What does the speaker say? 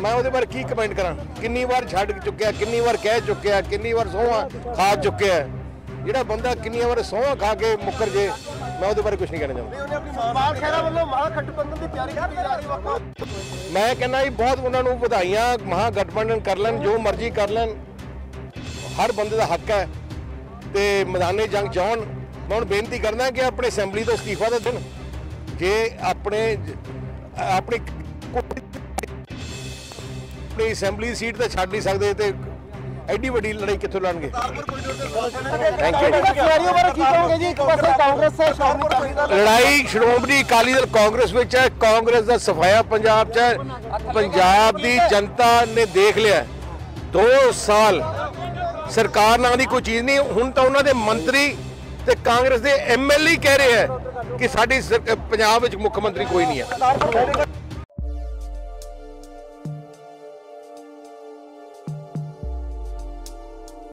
ਮੈਂ ਉਹਦੇ ਬਾਰੇ ਕੀ ਕਮੈਂਟ ਕਰਾਂ? ਕਿੰਨੀ ਵਾਰ ਛੱਡ ਚੁੱਕਿਆ ਕਿੰਨੀ ਵਾਰ ਕਹਿ ਚੁੱਕਿਆ ਕਿੰਨੀ ਵਾਰ ਸੋਹਾਂ ਖਾ ਚੁੱਕਿਆ ਜਿਹੜਾ ਬੰਦਾ ਕਿੰਨੀਆਂ ਵਾਰ ਸੋਹਾਂ ਖਾ ਕੇ ਮੁੱਕਰ ਜੇ ਮੈਂ ਉਹਦੇ ਬਾਰੇ ਕੁਝ ਨਹੀਂ ਕਹਿਣਾ ਚਾਹੁੰਦਾ। ਉਹਨੇ ਆਪਣੀ ਮਾਲ ਖੈਰਾ ਵੱਲੋਂ ਮਾਲ ਖੱਟਬੰਧਨ ਦੀ ਤਿਆਰੀ ਕੀਤੀ ਜਾ ਰਹੀ ਵਕਤ ਮੈਂ ਕਹਿੰਦਾ ਜੀ ਬਹੁਤ ਉਹਨਾਂ ਨੂੰ ਵਧਾਈਆਂ ਮਹਾ ਗਠਬੰਧਨ ਕਰ ਲੈਣ ਜੋ ਮਰਜ਼ੀ ਕਰ ਲੈਣ। ਹਰ ਬੰਦੇ ਦਾ ਹੱਕ ਹੈ ਤੇ ਮੈਦਾਨੇ ਜੰਗ ਜਾਣ ਮੈਂ ਹੁਣ ਬੇਨਤੀ ਕਰਦਾ ਕਿ ਆਪਣੇ ਅਸੈਂਬਲੀ ਤੋਂ ਅਸਤੀਫਾ ਤਾਂ ਦੇਣ। ਜੇ ਆਪਣੇ ਆਪਣੀ ਆਪਣੀ ਅਸੈਂਬਲੀ ਸੀਟ ਤਾਂ ਛੱਡ ਨਹੀਂ ਸਕਦੇ ਤੇ ਐਡੀ ਵੱਡੀ ਲੜਾਈ ਕਿੱਥੋਂ ਲੜਨਗੇ? ਥੈਂਕ ਯੂ ਲੜਾਈ ਸ਼੍ਰੋਮਣੀ ਅਕਾਲੀ ਦਲ ਕਾਂਗਰਸ ਵਿੱਚ ਹੈ। ਕਾਂਗਰਸ ਦਾ ਸਫਾਇਆ ਪੰਜਾਬ 'ਚ ਹੈ। ਪੰਜਾਬ ਦੀ ਜਨਤਾ ਨੇ ਦੇਖ ਲਿਆ 2 ਸਾਲ ਸਰਕਾਰ ਨਾਂ ਦੀ ਕੋਈ ਚੀਜ਼ ਨਹੀਂ। ਹੁਣ ਤਾਂ ਉਹਨਾਂ ਦੇ ਮੰਤਰੀ ਤੇ ਕਾਂਗਰਸ ਦੇ ਐਮਐਲਏ ਕਹਿ ਰਹੇ ਹੈ ਕਿ ਸਾਡੀ ਪੰਜਾਬ ਵਿੱਚ ਮੁੱਖ ਮੰਤਰੀ ਕੋਈ ਨਹੀਂ ਹੈ।